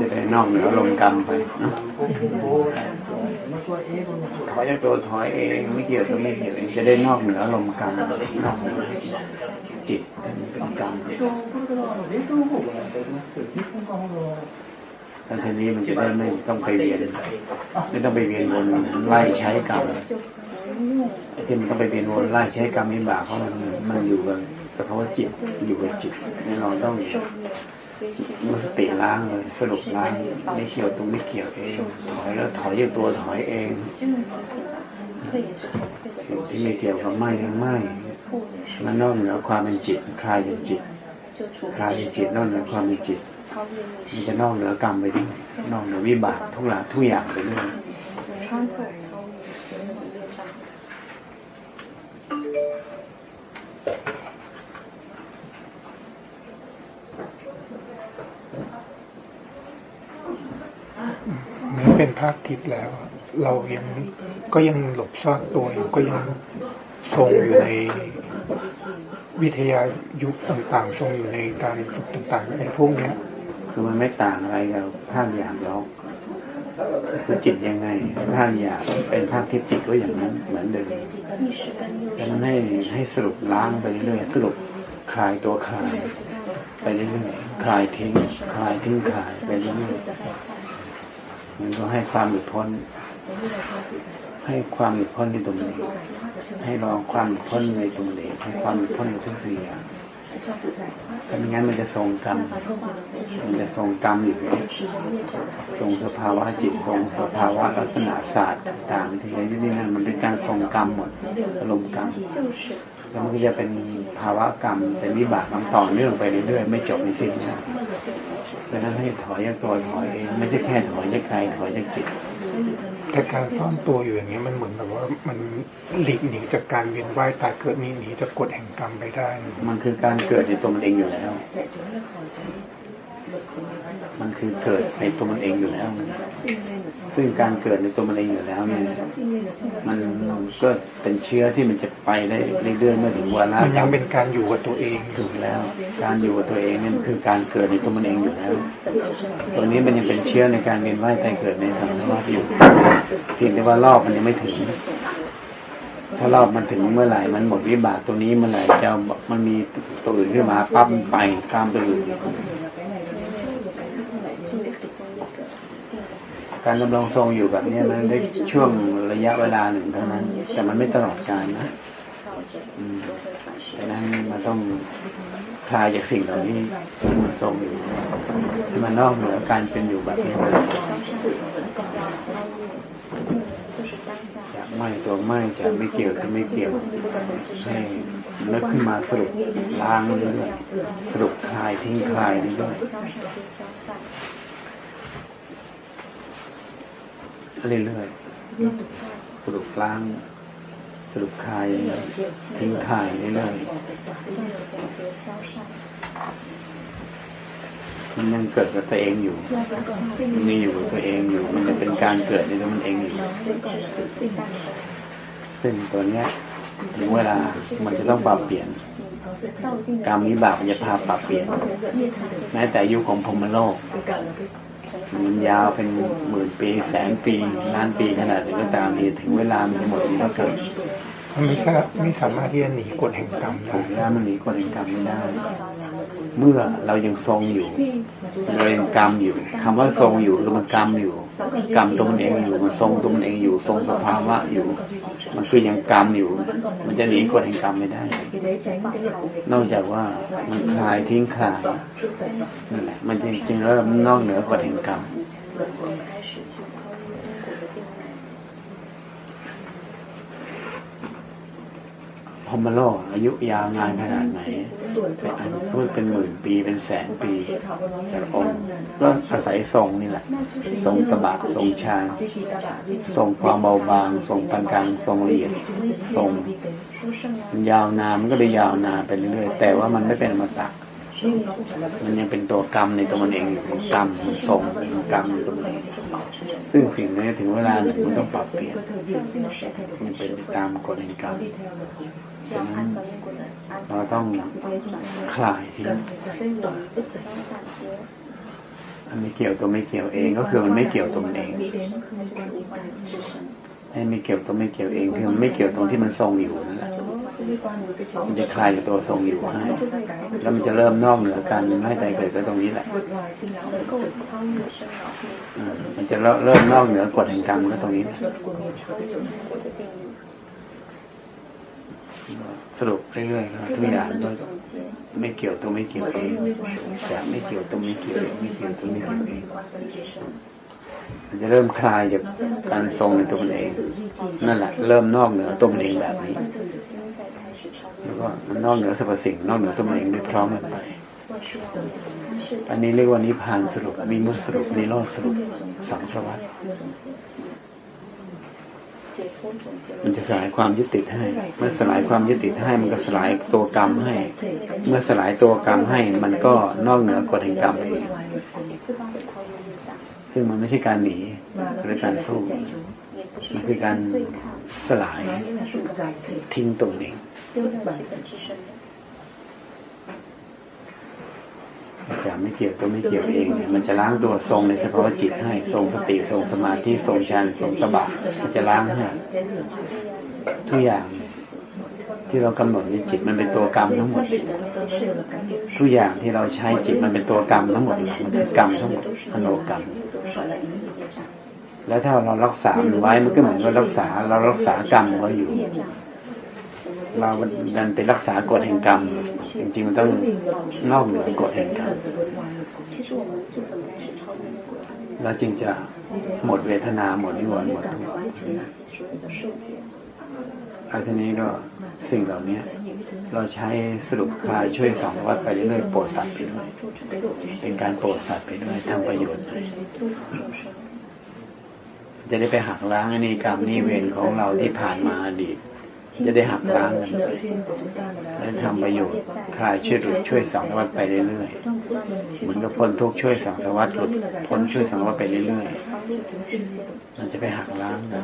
จะได้นอกเหนือลมกรรมไปนะถอยจาตัวถอยเองไม่เกี่ยวตัวไม่เกี่ยวเองจะได้นอกเหนือลมกรรมนอกเหนือจิตเป็นกรรมแล้วทีนี้มันจะได้ไม่ต้องไปเวียนไม่ต้องไปเวียนวนไล่ใช้กรรมไอ้ที่มันต้องไปเวียนวนไล่ใช้กรรมวิบากเพราะมันมันอยู่กับ สภาวะจิตอยู่กับจิตนี่เราต้องมุสติล้างเลยสรุปล้างไม่เกี่ยวตรงไม่เกี่ยวเอง ถอยแล้วถอยอยู่ตัวถอยเองสิ่งที่ไม่เกี่ยวกับไม่ยังไม่มันนอกเหนือความเป็นจิตคลายจากจิตคลายจากจิตนอกเหนือความเป็นจิตมันจะนอกเหนือกรรมไปด้วยนอกเหนือวิบากทุกหลาทุกอย่างไปด้วย แม้เป็น ภาคทิพย์แล้ว เรายังก็ยังหลบซ่อนตัวอยู่ก็ยังทรงอยู่ในวิทยายุคต่างๆ ทรงอยู่ในการฝึกต่างๆในพวกเนี้ย คือมันไม่ต่างอะไรกับภาคหยาบหรอกคือจิตยังไงภาคหยาบเป็นภาคทิพย์จิตก็อย่างนั้น เหมือนเดิมดังนั้นให้ให้สรุปล้างไปเรื่อยสรุปคลายตัวคลาย ไปเรื่อยคลายทิ้ง คลายทิ้งคลายไปเรื่อย มันก็ให้ความหลุดพ้น ให้ความหลุดพ้นในตรงนี้ ให้ลองความหลุดพ้นในตรงนี้ให้ความหลุดพ้นในทุกสิ่งอย่างถ้าไม่งั้นมันจะทรงกรรม มันจะทรงกรรมอยู่เลยทรงสภาวะจิตทรงสภาวะลักษณะศาสตร์ต่างๆที่นี่นี่นั่นมันเป็นการทรงกรรมหมดอารมณ์กรรมแล้วมันก็จะเป็นภาวะกรรมเป็นวิบากต่อเนื่องไปเรื่อยๆไม่จบไม่สิ้นนะ ดังนั้นให้ถอยจากตัวถอยเองไม่ใช่แค่ถอยจากกายถอยจากจิตแต่การซ่อนตัวอยู่อย่างเงี้ยมันเหมือนแบบว่ามันหลีกหนีจากการเวียนว่ายตายเกิดหนีหนีจากกฎแห่งกรรมไปได้ มันคือการเกิดในตัวมันเองอยู่แล้ว มันคือเกิดในตัวมันเองอยู่แล้ว ซึ่งการเกิดในตัวมันเองอยู่แล้วเนี่ย มันก็เป็นเชื้อที่มันจะไปได้เรื่อยๆเมื่อถึงวาระมันยังเป็นการอยู่กับตัวเองถูกแล้ว การอยู่กับตัวเองเนี่ยมันคือการเกิดในตัวมันเองอยู่แล้ว ตัวนี้มันยังเป็นเชื้อในการเวียนว่ายตายเกิดในสังสารวัฏอยู่เพียงแต่ว่ารอบมันยังไม่ถึง ถ้ารอบมันถึงเมื่อไหร่ มันหมดวิบากตัวนี้เมื่อไหร่จะมันมีตัวอื่นขึ้นมาปั๊บมันไปตามตัวอื่น การดำรงทรงอยู่แบบนี้มันได้ช่วงระยะเวลาหนึ่งเท่านั้น แต่มันไม่ตลอดกาลนะดังนั้นมันต้องคลายจากสิ่งเหล่านี้ที่มันทรงอยู่มันนอกเหนือการเป็นอยู่แบบนี้จะไม่ตัวไม่จะไม่เกี่ยวจะไม่เกี่ยวให้นึกขึ้นมาสรุปล้างเรื่อยสรุปคลายทิ้งคลายเรื่อยๆ เรื่อยๆสรุปล้าง สรุปคายทิ้งคายเรื่อยๆมันยังเกิดกับตัวเองอยู่ มันยังอยู่กับตัวเองอยู่ มันจะเป็นการเกิดในตัวมันเองอยู่ซึ่งตัวเนี้ยถึงเวลามันจะต้องปรับเปลี่ยนกรรมวิบากมันจะพาปรับเปลี่ยนแม้แต่ยุคของพรมโลก มันยาวเป็นหมื่นปีแสนปีล้านปีขนาดไหนก็ตามนี่ถึงเวลามันจะหมดมันก็เกิดมันไม่สาไม่สามารถที่จะหนีกฎแห่งกรรมได้ถูกแล้วมันหนีกฎแห่งกรรมไม่ได้ เมื่อเรายังทรงอยู่เรายังกรรมอยู่คำว่าทรงอยู่คือมันกรรมอยู่ กรรมตัวมันเองอยู่มันทรงตัวมันเองอยู่ทรงสภาวะอยู่ มันคือยังกรรมอยู่ มันจะหนีกฎแห่งกรรมไม่ได้ นอกจากว่ามันคลายทิ้งคลายนั่นแหละมันจริงๆแล้วมันนอกเหนือกฎแห่งกรรม พมโลกอายุยาวนานขนาดไหนเป็นอายุเป็นหมื่นปีเป็นแสนปีแต่องค์ก็อาศัยทรงนี่แหละ ทรงตบะทรงฌานทรงความเบาบางทรงปานกลางทรงละเอียดทรงมันยาวนานมันก็เลยยาวนานไปเรื่อยๆแต่ว่ามันไม่เป็นอมตะมันยังเป็นตัวกรรมในตัวมันเองอยู่กรรมมันทรงเป็นกรรมตัวมันซึ่งสิ่งนี้ถึงเวลาหนึ่งมันต้องปรับเปลี่ยนมันเป็นตามกฎแห่งกรรม เราต้องคลายทิ้งมันไม่เกี่ยวตัวไม่เกี่ยวเองก็คือมันไม่เกี่ยวตัวมันเองไม่เกี่ยวตัวไม่เกี่ยวเองคือมันไม่เกี่ยวตรงที่มันทรงอยู่นั่นแหละมันจะคลายตัวทรงอยู่ให้แล้วมันจะเริ่มนอกเหนือการไม่ให้ใจเกิดก็ตรงนี้แหละมันจะเริ่มนอกเหนือกฎแห่งกรรมก็ตรงนี้ สรุปเรื่อยๆครับทุกอย่างไม่เกี่ยวตัวไม่เกี่ยวเองจะไม่เกี่ยวตัวไม่เกี่ยวไม่เกี่ยวตัวไม่เกี่ยวเองมันจะเริ่มคลายจากการทรงในตัวมันเอง นั่นแหละ เริ่มนอกเหนือตัวมันเองแบบนี้ แล้วก็มันนอกเหนือสรรพสิ่ง นอกเหนือตัวมันเองด้วยพร้อมกันไปอันนี้เรียกว่านิพพานสรุปมีมุตสรุปนิโรธสรุปสังสวัฏ มันจะสลายความยึดติดให้ เมื่อสลายความยึดติดให้ มันก็สลายตัวกรรมให้ เมื่อสลายตัวกรรมให้ มันก็นอกเหนือกฎแห่งกรรมไปอีกซึ่งมันไม่ใช่การหนีหรือการสู้ มันคือการสลายทิ้งตัวเอง อาจารย์ไม่เกี่ยวตัวไม่เกี่ยวเองเนี่ยมันจะล้างตัวทรงในเฉพาะจิตให้ทรงสติทรงสมาธิทรงฌานทรงสบะมันจะล้างให้ทุกอย่างที่เรากำหนดในจิตมันเป็นตัวกรรมทั้งหมด ทุกอย่างที่เราใช้จิตมันเป็นตัวกรรมทั้งหมดมันคือกรรมทั้งหมดอโนกรรม แล้วถ้าเรารักษาไว้มันก็เหมือนกับรักษา เรารักษากรรมเราอยู่ เราดันไปรักษากฎแห่งกรรม จริงๆมันต้องนอกเหนือกฎแห่งกรรมเราจึงจะหมดเวทนาหมดนิวรณ์หมดทุกข์แล้ทีนี้ก็สิ่งเหล่านี้เราใช้สรุปคลายช่วยสองวัดไปเรื่อยๆโปรดสัตว์ไปด้วยเป็นการโปรดสัตว์ไปด้วยทำประโยชน์จะได้ไปหักล้างอนนี้กรรมนี่เวรของเราที่ผ่านมาอดีต จะได้หักล้างกันไปและทำประโยชน์คลายช่วยหลุดช่วยสังวัดไปเรื่อยๆเหมือนกับพ้นทุกข์ช่วยสังวัดหลุดพ้นช่วยสังวัดไปเรื่อยๆ มันจะไปหักล้างกัน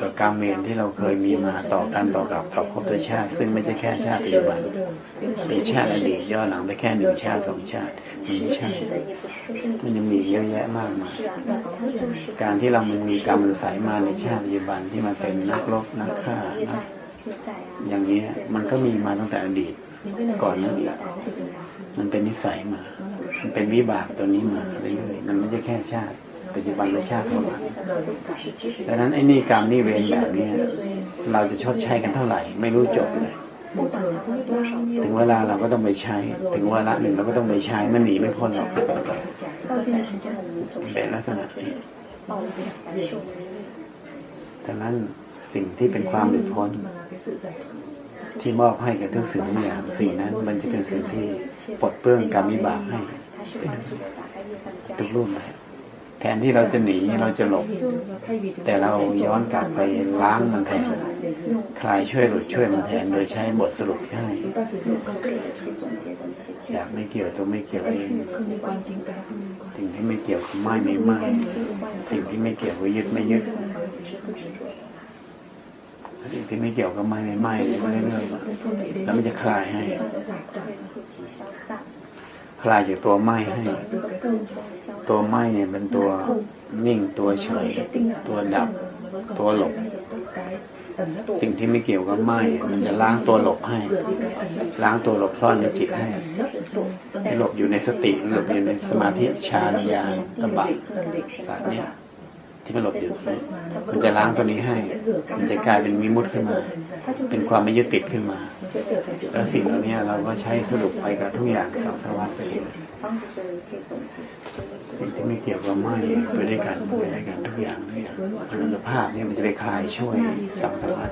กับกรรมเวรที่เราเคยมีมาต่อกันต่อกับต่อภพชาติ ซึ่งไม่ใช่แค่ชาติปัจจุบันเป็นชาติอดีตย้อนหลังไปแค่หนึ่งชาติสองชาติมันไม่ใช่มันยังมีเยอะแยะมากมายการที่เรามันมีกรรมมันใสมาในชาติปัจจุบันที่มาเป็นนักรบนักฆ่านักอย่างนี้ยมันก็มีมาตั้งแต่อดีต ก่อนนั้นอีกมันเป็นนิสัยมา มันเป็นวิบากตัวนี้มาเรื่อยๆมันไม่ใช่แค่ชาติ ปัจจุบันและชาติข้งหลัดังนั้นไอ้นี่กรรมนี่เวรแบบนี้เราจะชดใช้กันเท่าไหร่ ไม่รู้จบเลยถึงเวลาเราก็ต้องไปใช้ ถึงเวลาหนึ่งเราก็ต้องไปใช้มันหนีไม่พ้นหรอกเป็นลักษณะนี้ดังนั้นสิ่งที่เป็นความหลุดพ้นที่มอบให้กับทุกสิ่งอย่างสิ่งนั้นมันจะเป็นสิ่งที่ปลดเปลื้องกรรมวิบากให้ทุกรูปแบบ แทนที่เราจะหนีเราจะหลบ แต่เราย้อนกลับไปล้างมันแทนคลายช่วยหลุดช่วยมันแทนโดยใช้บทสรุปให้อยากไม่เกี่ยวตัวไม่เกี่ยวเองสิ่งที่ไม่เกี่ยวกับไม่ไม่ไม่สิ่งที่ไม่เกี่ยวกับยึดไม่ยึดสิ่งที่ไม่เกี่ยวกับไม่ไม่ไม่เรื่อยๆแล้วมันจะคลายให้ คลายจากตัวไม้ให้ ตัวไม้เนี่ยเป็นตัวนิ่งตัวเฉย ตัวดับ ตัวหลบ สิ่งที่ไม่เกี่ยวกับไม่มันจะล้างตัวหลบให้ ล้างตัวหลบซ่อนในจิตให้หลบอยู่ในสติหลบอยู่ในสมาธิฌานญาณตบะแบบนี้ ที่มันหลบอยู่มันจะล้างตัวนี้ให้ มันจะกลายเป็นมิมุตขึ้นมา เป็นความไม่ยึดติดขึ้นมา แล้วสิ่งเหล่านี้เราก็ใช้สรุปไปกับทุกอย่างสังสารวัฏไปเลยสิ่งที่ไม่เกี่ยวกับไม่ไปด้วยกันไปด้วยกันทุกอย่างทุกอย่างอนุภาพเนี่ยมันจะไปคลายช่วยสังสารวัฏ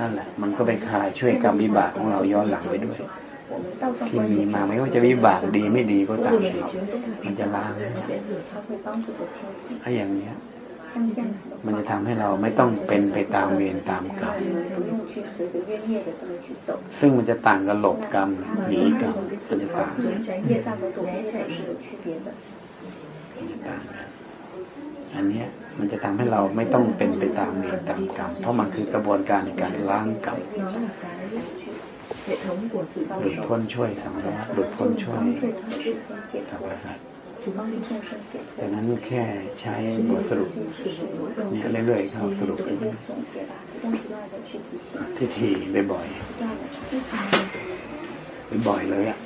นั่นแหละ มันก็ไปคลายช่วยกรรมวิบากของเราย้อนหลังไปด้วย ที่มีมาไม่ว่าจะวิบากดีไม่ดีก็ตามมันจะล้างถ้าอย่างเนี้ย มันจะทำให้เราไม่ต้องเป็นไปตามเวรตามกรรมซึ่งมันจะต่างกับหลบกรรมหนีกรรมมันจะต่างกันมันจะต่างกันอันเนี้ยมันจะทำให้เราไม่ต้องเป็นไปตามเวรตามกรรม เพราะมันคือกระบวนการในการล้างกรรม หลุดพ้นช่วยสังวรหลุดพ้นช่วยธรรมะดังนั้นแค่ใช้บทสรุปเนี่ยเรื่อยๆเข้าสรุปทีทีบ่อยๆบ่อยเลยอะ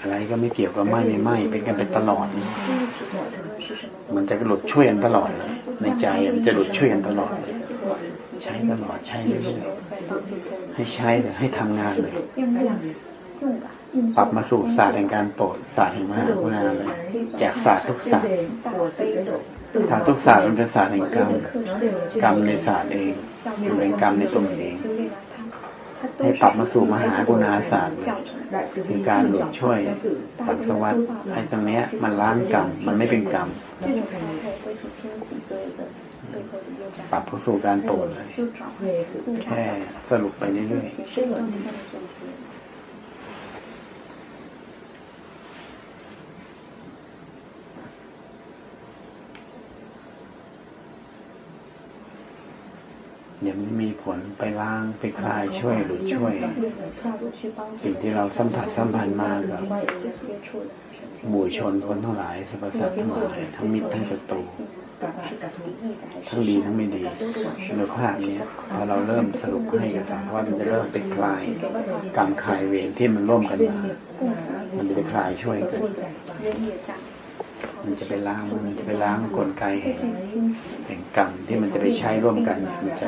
อะไรก็ไม่เกี่ยวกับไม่ไม่ไม่เป็นกันเป็นตลอด มันจะหลุดช่วยกันตลอดเลยในใจมันจะหลุดช่วยกันตลอดเลย ใช้ตลอดใช้เรื่อยๆให้ใช้เลยให้ทำงานเลยปรับมาสู่ศาสตร์แห่งการโปรดศาสตร์แห่งมหากรุณาเลยแจกศาสตร์ทุกศาสตร์ศาสตร์ทุกศาสตร์มันเป็นศาสตร์แห่งกรรมกรรมในศาสตร์เองอยู่ในกรรมในตัวเองให้ปรับมาสู่มหากรุณาศาสตร์คือการหลุดช่วยสังสวัสดิ์ไอ้ตรงเนี้ย มันล้างกรรมมันไม่เป็นกรรม ปรับผู้สู่การโปรดเลยแค่สรุปไปเรื่อยๆเดี๋ยวมันมีผลไปล้างไปคลายช่วยหรือช่วย สิ่งที่เราสัมผัสสัมพันธ์มากับ หมู่ชนคนทั้งหลายสรรพสัตว์ทั้งหลายทั้งมิตรทั้งศัตรูทั้งดีทั้งไม่ดีในภาคนี้พอเราเริ่มสรุปให้กันสังว่ามันจะเริ่มเป็นคลายการคลายเวรที่มันร่วมกันมา มันจะไปคลายช่วยกัน มันจะไปล้างมันจะไปล้างกลไกแห่งแห่งกรรมที่มันจะไปใช้ร่วมกัน มันจะ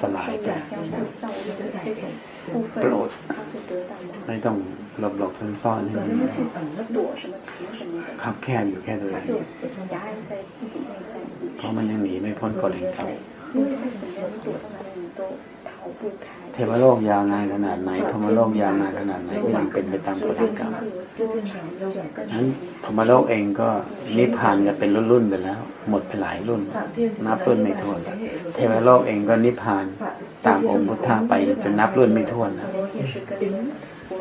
สลายไปโปรดไม่ต้องหลบหลบซ่อนๆให้มันรับแค่อยู่แค่ตัวเองเพราะมันยังหนีไม่พ้นกฎแห่งกรรม เทวโลกยาวนานขนาดไหนพมโลกยาวนานขนาดไหนก็ยังเป็นไปตามกฎแห่งกรรมนั้นพมโลกเองก็นิพพานกัเป็นรุ่นๆไปแล้ว หมดไปหลายรุ่นนับรุ่นไม่ถ้วนเทวโลกเองก็นิพพานตามองค์พุทธะไปจนนับรุ่นไม่ถ้วนแล้ว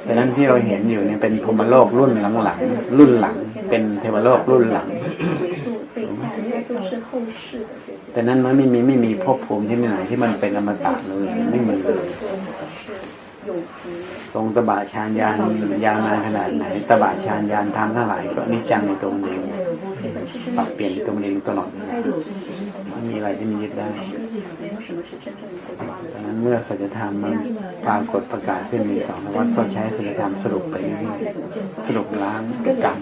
ดังนั้นที่เราเห็นอยู่เนี่ยเป็นพมโลกรุ่นหลังๆรุ่นหลัง เป็นเทวโลกรุ่นหลัง แต่นั้นมันไม่มีไม่มีภพภูมิที่ไหนที่มันเป็นอมตะเลยไม่มีเลยตรงตบะฌานยานยาวนานขนาดไหนตบะฌานยานทางเท่าไหร่ก็นิจังในตรงนี้ปรับเปลี่ยนตรงนี้ตลอดมันมีอะไรที่มีนยึดได้ดังนั้นเมื่อสัจธรรมมันปรากฏประกาศขึ้นมีสองวัดก็ใช้สัจธรรมสรุปไปสรุปล้างกรรม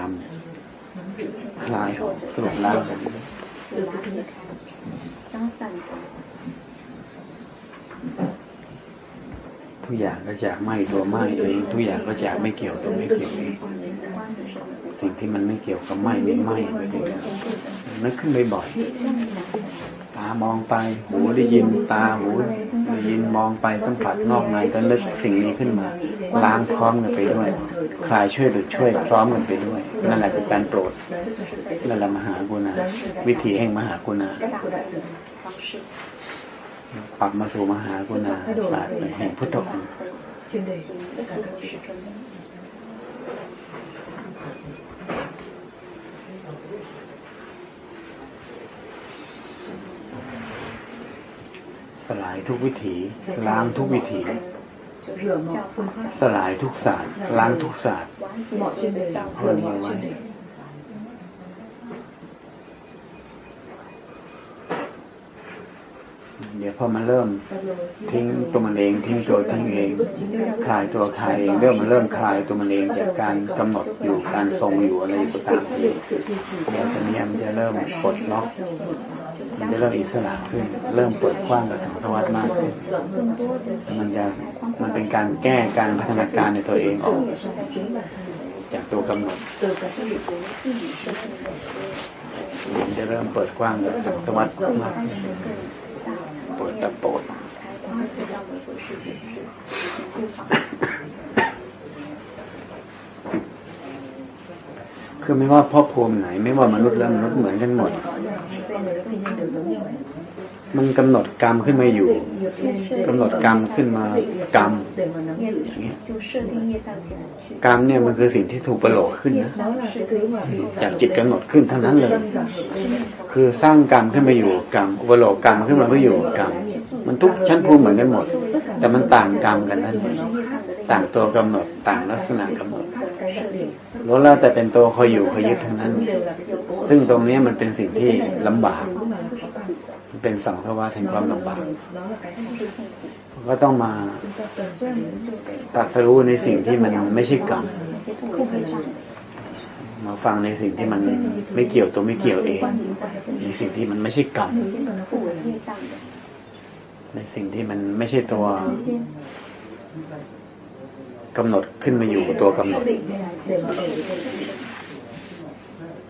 รรมคลายสงบแล้วทุกอย่างก็จากไม่ตัวไม่เองทุกอย่างก็จากไม่เกี่ยวตัวไม่เกี่ยวเองสิ่งที่มันไม่เกี่ยวกับไม่ไม่ไม่นึกขึ้นบ่อย ตามองไป หูได้ยินตาหูได้ยินมองไปสัมผัสนอกในก็ลึกสิ่งนี้ขึ้นมา ล้างพร้อมกันไปด้วย คลายช่วยหรือช่วยพร้อมกันไปด้วย นั่นแหละคือการโปรดนั่นแหละมหากุณาวิธีแห่งมหากุณาปรับมาสู่มหากุณาศาสตร์แห่งพุทธองค์ สลายทุกวิถี ล้างทุกวิถี rửa mọi phương pháp สลายทุกศาสตร์ล้างทุกศาสตร์ mọi chuyên đề rửa mọi chuyên đề เดี๋ยวพอมันเริ่ม ทิ้งตัวมันเองทิ้งตัวทิ้งเองคลายตัวคลายเองเริ่มมันเริ่มคลายตัวมันเองจากการกำหนดอยู่การทรงอยู่อะไรก็ตามทีเดี๋ยวตอนนี้มันจะเริ่มปลดล็อก มันจะเริ่มอิสระขึ้น เริ่มเปิดกว้างกับสังสวัสมากขึ้นมันจะมันเป็นการแก้การพัฒนาการในตัวเองออก จากตัวกำหนดมันจะเริ่มเปิดกว้างกับสังสวัสมากขึ้นเปิดตะโปดคือไม่ว่าพ่อภูมิไหน ไม่ว่ามนุษย์และมนุษย์เหมือนกันหมด มันกำหนดกรรมขึ้นมาอยู่ กำหนดกรรมขึ้นมากรรมอย่างเงี้กรรมเนี่ยมันคือสิ่งที่ถูกประโลกขึ้นนะจากจิตกำหนดขึ้นเท่านั้นเลย คือสร้างกรรมขึ้นมาอยู่กรรมอุปโลกกรรมขึ้นมาเพื่ออยู่กรรมมันทุกชั้นภูมิเหมือนกันหมด แต่มันต่างกรรมกันนั่นเอง ต่างตัวกำหนดต่างลักษณะกำหนดล้วนแล้วแต่เป็นตัวคอยอยู่คอยยึดทั้งนั้น ซึ่งตรงนี้มันเป็นสิ่งที่ลำบากเป็นสังสวาแห่งความลำบากก็ต้องมาตัดสู้ในสิ่งที่มันไม่ใช่กรรมมาฟังในสิ่งที่มันไม่เกี่ยวตัวไม่เกี่ยวเอง ในสิ่งที่มันไม่ใช่กรรมในสิ่งที่มันไม่ใช่ตัว กำหนดขึ้นมาอยู่กับตัวกำหนด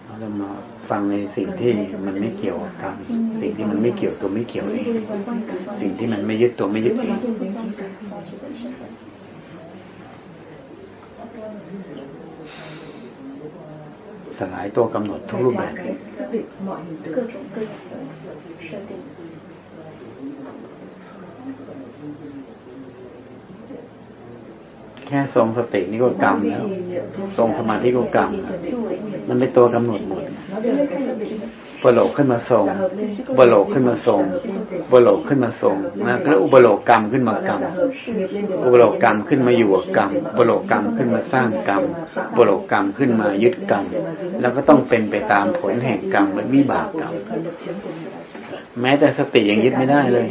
เราจะมาฟังในสิ่งที่มันไม่เกี่ยวกับกรสิ่งที่มันไม่เกี่ยวตัวไม่เกี่ยวเองสิ่งที่มันไม่ยึดตัวไม่ยึดเองสลายตัวกำหนดทุกรูปแบบ ค่ทรงสตินี่ก็กรรมแล้วทรงสมาธิก็กรรมมันเป็นตัวกำหนดหมด nó đều là cái xác định อุปโลกขึ้นมาทรงอุปโลกขึ้นมาทรงอุปโลกขึ้นมาทรงนะแล้วอุปโลกกรรมขึ้นมากรรมอุปโลกกรรมขึ้นมาอยู่กับกรรมอุปโลกกรรมขึ้นมาสร้างกรรมอุปโลกกรรมขึ้นมายึดกรรมแล้วก็ต้องเป็นไปตามผลแห่งกรรมและวิบากกรรมแม้แต่สติยังยึดไม่ได้เลย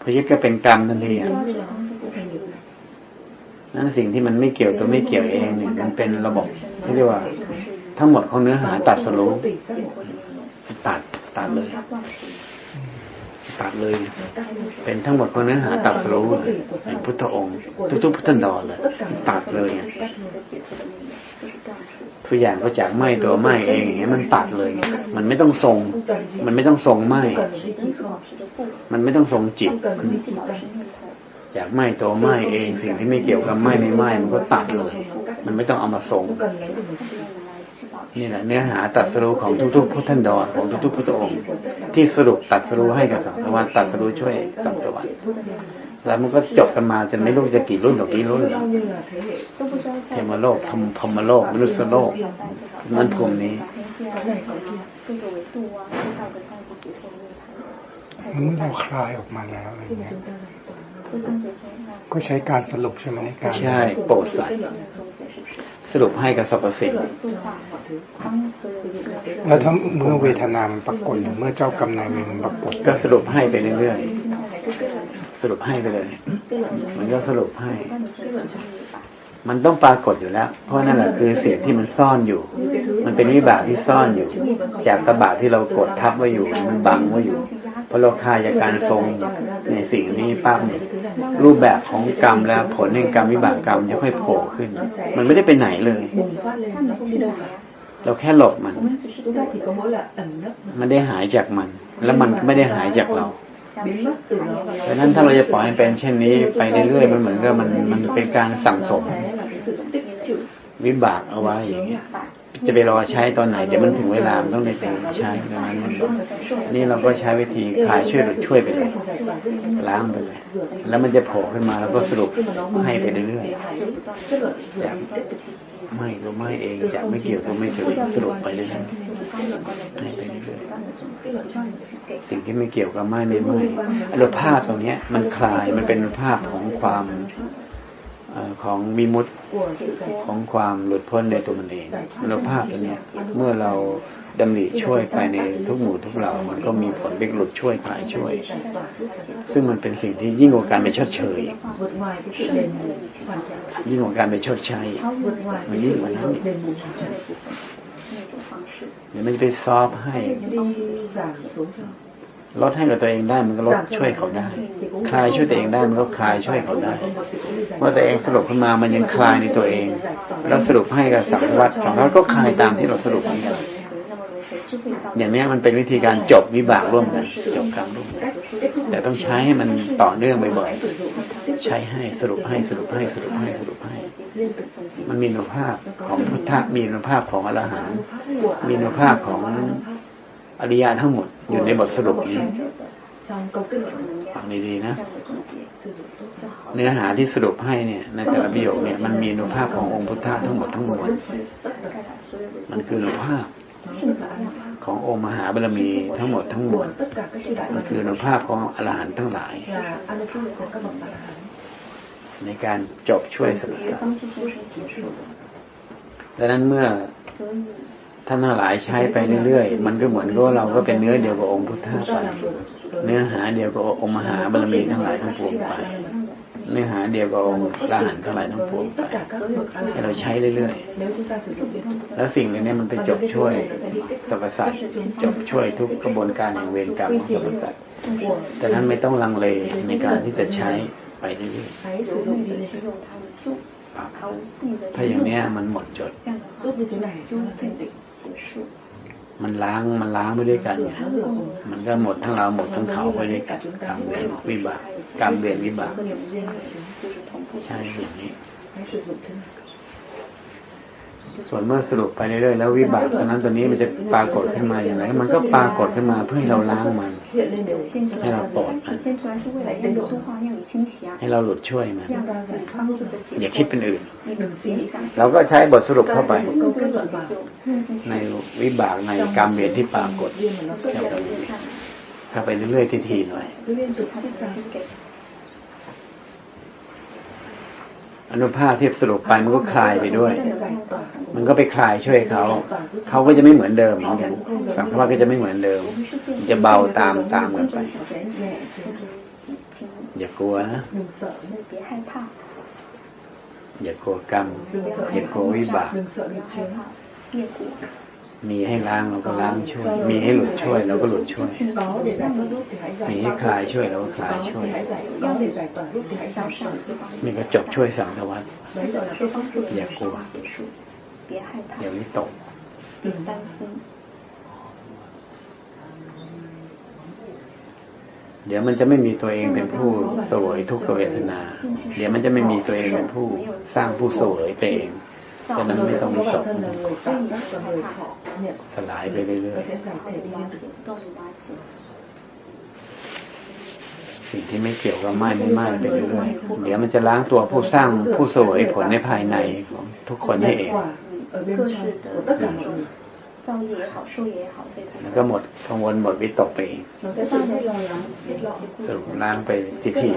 พอยึดก็เป็นกรรมทันทีอะ นั่นสิ่งที่มันไม่เกี่ยวตัวไม่เกี่ยวเองเนี่ยมันเป็นระบบที่เรียกว่า ทั้งหมดของเนื้อหาตัดสรู้ตัดตัดเลยตัดเลย เป็นทั้งหมดของเนื้อหาตัดสรู้เลยเป็นพุทธองค์ ทุกๆพุทธันดรเลยตัดเลยอะทุกอย่างก็จากไหมตัวไหมเองเงี้ยมันตัดเลย มันไม่ต้องทรง มันไม่ต้องทรงไหมมันไม่ต้องทรงจิต จากไม้ตัวไม้เองสิ่งที่ไม่เกี่ยวกับไม้ไม่ไม้มันก็ตัดเลย มันไม่ต้องเอามาส่งนี่แหละเนื้อหาตัดสรุปของทุกๆพุท่านดอนของทุกๆพุทธองค์ ที่สรุปตัดสรุปให้กับสังสารวัฏตัดสรุปช่วยสังสารวัฏแล้วมันก็จบกันมาจนไม่รู้จะกี่รุ่นต่อกี่รุ่นเทมโลกพรมพโลกมนุษยโลกมันภูมินี้มัเราคลายออกมาแล้วอะไรเงี้ย ก็ใช้การสรุปใช่ไหมการใช่โปรดสัตว์สรุปให้กับสรรพสิ่งแล้วถ้าเมื่อเวทนามปรากฏหรือเมื่อเจ้ากรรมนายเวรมันปรากฏก็สรุปให้ไปเรื่อยๆสรุปให้ไปเลย มันก็สรุปให้ มันต้องปรากฏอยู่แล้ว เพราะนั่นแหละคือเสียงที่มันซ่อนอยู่ มันเป็นวิบากที่ซ่อนอยู่ จากตบะที่เรากดทับไว้อยู่มันบังไว้อยู่ พระเราคายจากการทรงในสิ่งนี้ปั๊บเนี่ยรูปแบบของกรรมและผลแห่งกรรมวิบากกรรมจะค่อยโผล่ขึ้น มันไม่ได้ไปไหนเลย เราแค่หลบมัน มันได้หายจากมัน แล้วมันก็ไม่ได้หายจากเราดังนั้นถ้าเราจะปล่อยให้เป็นเช่นนี้ไปเรื่อยๆมันเหมือนกับมันมันเป็นการสั่งสม วิบากเอาไว้อย่างเงี้ย จะไปรอใช้ตอนไหนเดี๋ยวมันถึงเวลามันต้องได้ไปใช้ดังนั้นมันนี่เราก็ใช้วิธีคลายช่วยหรือช่วยไปเลยล้างไปเลยแล้วมันจะโผล่ขึ้นมาแล้วก็สรุปให้ไปเรื่อย kết luận rồi Dạ. thì tiếp tục ๆไม่ก็ไม่เองจากไม่เกี่ยวก็ไม่เกี่ยวสรุปไปเรื่อยๆให้ไปเรื่อยๆสิ่งที่ไม่เกี่ยวกับไม่ไม่ไม่อนุภาพตรงเนี้ยมันคลายมันเป็นภาพของความ ของวิมุตติของความหลุดพ้นในตัวมันเองอนุภาพตัวเนี้ยเมื่อเราดำริช่วยไปในทุกหมู่ทุกเหล่ามันก็มีผลเป็นหลุดช่วยคลายช่วย ซึ่งมันเป็นสิ่งที่ยิ่งกว่าการไปชดเชยยิ่งกว่าการไปชดใช้ vượt ngoài cái sự đền bù hoàn trả เดี๋ยวมันจะไปซอฟให้ đi giảm xuống cho ลดให้กับตัวเองได้มันก็ลดช่วยเขาได้ คลายช่วยตัวเองได้มันก็คลายช่วยเขาได้เมื่อตัวเองสรุปขึ้นมามันยังคลายในตัวเอง แล้วสรุปให้กับสังวัตสังวัตก็คลายตามที่เราสรุปนี้กันอย่างเนี้ยมันเป็นวิธีการจบวิบากร่วมกันจบกรรมร่วมกันแต่ต้องใช้ให้มันต่อเนื่องบ่อยๆใช้ให้สรุปให้สรุปให้สรุปให้สรุปให้ มันมีอนุภาพของพุทธะมีอนุภาพของอรหันต์มีอนุภาพของ อริยาทั้งหมดอยู่ในบทสรุปนี้ฟังดีๆนะ เนื้อหาที่สรุปให้เนี่ย ในแต่ละประโยคเนี่ยมันมีอนุภาพขององค์พุทธะทั้งหมดทั้งมวลมันคืออนุภาพขององค์มหาบารมีทั้งหมดทั้งมวลมันคืออนุภาพของอรหันต์ทั้งหลาย ในการจบช่วยสมถะดังนั้นเมื่อ ท่านทหลายใช้ไปเรื่อยๆ มันก็เหมือนกับเราก็เป็นเนื้อเดียวกับองค์พุทธะไป เนื้อหาเดียวกับองค์มหาบารมีทั้งหลายทั้งปวงไป เนื้อหาเดียวกับองค์ละหันทั้งหลายทั้งปวงไปให้เราใช้เรื่อยๆ แล้วสิ่งเหล่านี้มันไปจบช่วยสรรพสัตว์จบช่วยทุกกระบวนการแห่งเวรกรรมของสรรพสัตว์แต่นั้นไม่ต้องลังเลในการที่จะใช้ไปเรื่อยๆถ้าอย่างนี้มันหมดจด มันล้างมันล้างไปด้วยกันเนี่ยมันก็หมดทั้งเราหมดทั้งเขาไปด้วยกันกรรมเวรวิบากกรรมเวรวิบากใช่อย่างนี้ ส่วนเมื่อสรุปไปเรื่อยๆแล้ววิบากตอนนั้นตัวนี้มันจะปรากฏขึ้นมาอย่างไรมันก็ปรากฏขึ้นมาเพื่อให้เราล้างมันให้เราปลดให้เราหลุดช่วยมันอย่าคิดเป็นอื่น เราก็ใช้บทสรุปเข้าไป ในวิบากในกรรมเวรที่ปรากฏเข้าไปเรื่อยๆทีๆหน่อย อนุภาคที่สรุปไปมันก็คลายไปด้วย มันก็ไปคลายช่วยเขา เขาก็จะไม่เหมือนเดิมเหมือนกันฝั่พระก็จะไม่เหมือนเดิม จะเบาตามตามกันไป อย่ากลัวนะ อย่ากลัวกรรม อย่ากลัววิบาก มีให้ล้างเราก็ล้างช่วย มีให้หลุดช่วยเราก็หลุดช่วย มีให้คลายช่วยเราก็คลายช่วยนี่ก็จบช่วยสังสวัตอย่ากลัวอย่าวิตกเดี๋ยวมันจะไม่มีตัวเองเป็นผู้สวยทุกเวทนา เดี๋ยวมันจะไม่มีตัวเองเป็นผู้สร้างผู้สวยเองดังนั้นไม่ต้องมีตกสลายไปเรื่อยๆสิ่งที่ไม่เกี่ยวกับไม้ไม่ไม้ไปเรื่อยๆเดี๋ยวมันจะล้างตัวผู้สร้างผู้สวยผลในภายในของทุกคนให้เองแล้วก็หมดกังวลหมดวิตกไปสรุปล้างไปที่ที่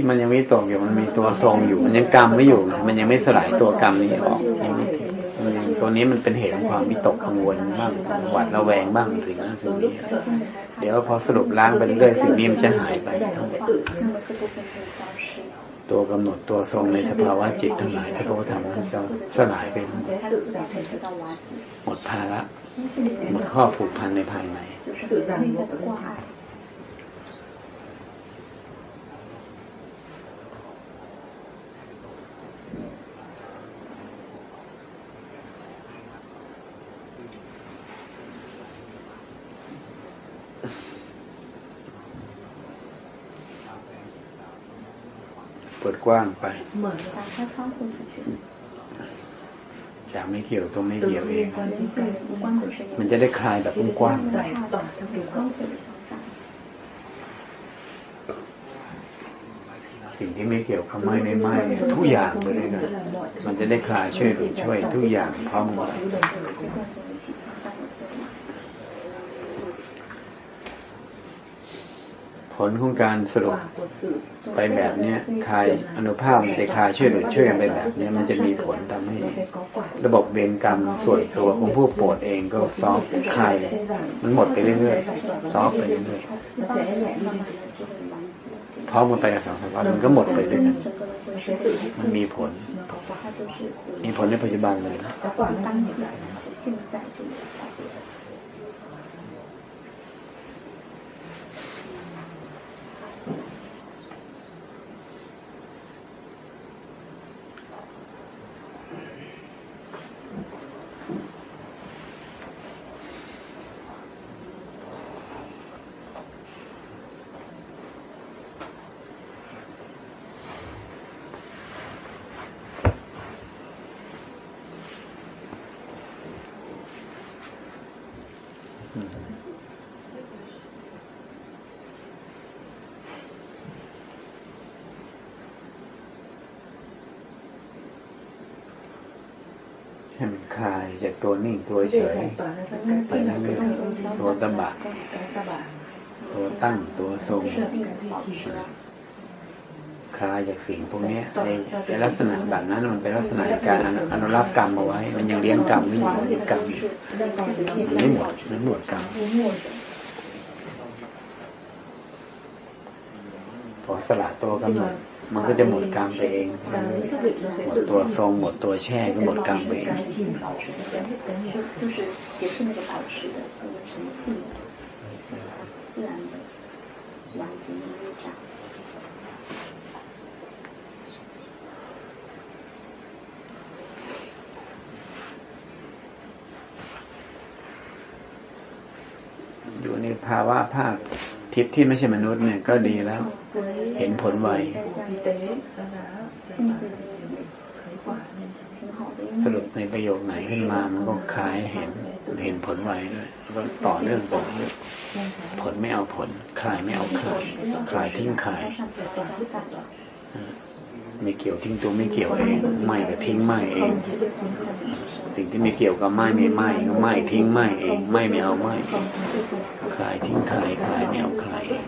ที่มันยังไม่ตกอยู่มันมีตัวทรงอยู่ มันยังกรรมไม่อยู่ มันยังไม่สลายตัวกรรมนี้ออกยังไม่ตัวนี้มันเป็นเหตุของความมิตกกังวลบ้างหวัดระแวงบ้างหถึงนั้นถึงนี้เดี๋ยวพอสรุปล้างไปเรื่อยสิ่งนี้มันจะหายไปทั้งหมดตัวกำหนดตัวทรงในสภาวะจิตทั้งหลายที่พระพุทธธรรมจะสลายไปหมดภาระหมดข้อผูกพันในภายในิดกว้างไป เหมือนการเข้าสู่สติจะไม่เกี่ยวตรงไม่เกี่ยวเอง มันจะได้คลายแบบกว้างๆไปสิ่งที่ไม่เกี่ยวข้องไม่ไม่ไม่ทุกอย่างเลยนะมันจะได้คลายช่วยหรืช่วยทุกอย่างพร้อมหมด ผลของการสรุปไปแบบเนี้ยคายอนุภาพในจะคายช่วยหนุนช่วยกันไปแบบเนี้ยมันจะมีผลทำให้ ระบบเวรกรรมส่วนตัวของผู้ปวดเองก็ซอฟคายมันหมดไปเรื่อยๆซอฟไปเรื่อยๆพร้อมกันไปกับสองสามวันมันก็หมดไปเรื่อยๆมันมีผล มีผลในปัจจุบันเลยนะ ให้มันคลายจากตัวนิ่งตัวเฉยไปนั่งตัวตบะตัวตั้งตัวทรง คลายจากสิ่งพวกนี้ในลักษณะแบบนั้นมันเป็นลักษณะการอนุรักษ์กรรมเอาไว้ มันยังเลี้ยงกรรมไม่หมดกรรมไม่หมดไม่หมดกรรมพอสละตัวกำหนดมันก็จะหมดกรรมไปเอง หมดตัวทรง หมดตัวแช่ก็หมดกรรมไปเอง ภาวะภาคทิพย์ที่ไม่ใช่มนุษย์เนี่ยก็ดีแล้ว เห็นผลไวสรุปในประโยคไหนขึ้นมา มันก็คลายเห็นเห็นผลไวด้วยแล้วก็ต่อเนื่องไปเรื่อยผลไม่เอาผล คลายไม่เอาคลายคลายทิ้งคลายไม่เกี่ยวทิ้งตัวไม่เกี่ยวเองไม่ก็ทิ้งไม่เอง สิ่งที่ไม่เกี่ยวกับไม่ไม่ไม่ก็ไม่ทิ้งไม่เอง ไม่ไม่เอาไม่ ลายทิ้งคลายคลายแนวคลาย加上